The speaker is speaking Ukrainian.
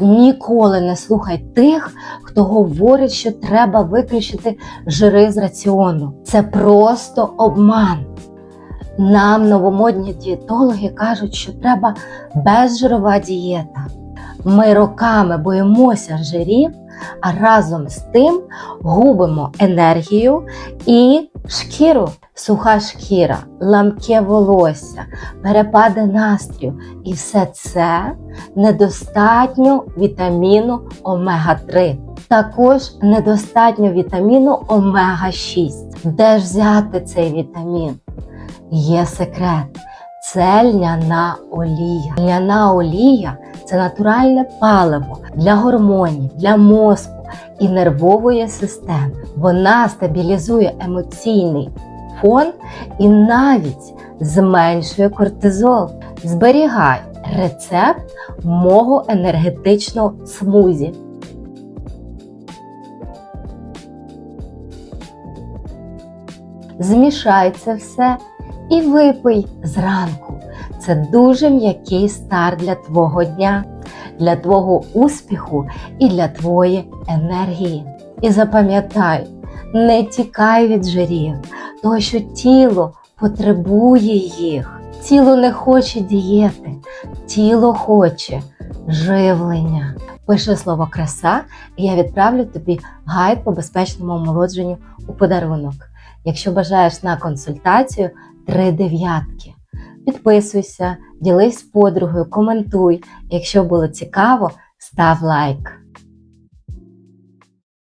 Ніколи не слухай тих, хто говорить, що треба виключити жири з раціону. Це просто обман. Нам новомодні дієтологи кажуть, що треба безжирова дієта. Ми роками боїмося жирів, а разом з тим губимо енергію і шкіру. Суха шкіра, ламке волосся, перепади настрію. І все це недостатньо вітаміну омега-3. Також недостатньо вітаміну омега-6. Де ж взяти цей вітамін? Є секрет. Це льняна олія. Льняна олія це натуральне паливо для гормонів, для мозку і нервової системи. Вона стабілізує емоційний фон і навіть зменшує кортизол. Зберігай рецепт мого енергетичного смузі. Змішай це все і випий зранку. Це дуже м'який старт для твого дня, для твого успіху і для твоєї енергії. І запам'ятай, не тікай від жирів, тому що тіло потребує їх. Тіло не хоче дієти, тіло хоче живлення. Пиши слово краса, і я відправлю тобі гайд по безпечному омолодженню у подарунок. Якщо бажаєш на консультацію, три дев'ятки. Підписуйся, ділись з подругою, коментуй. Якщо було цікаво, став лайк.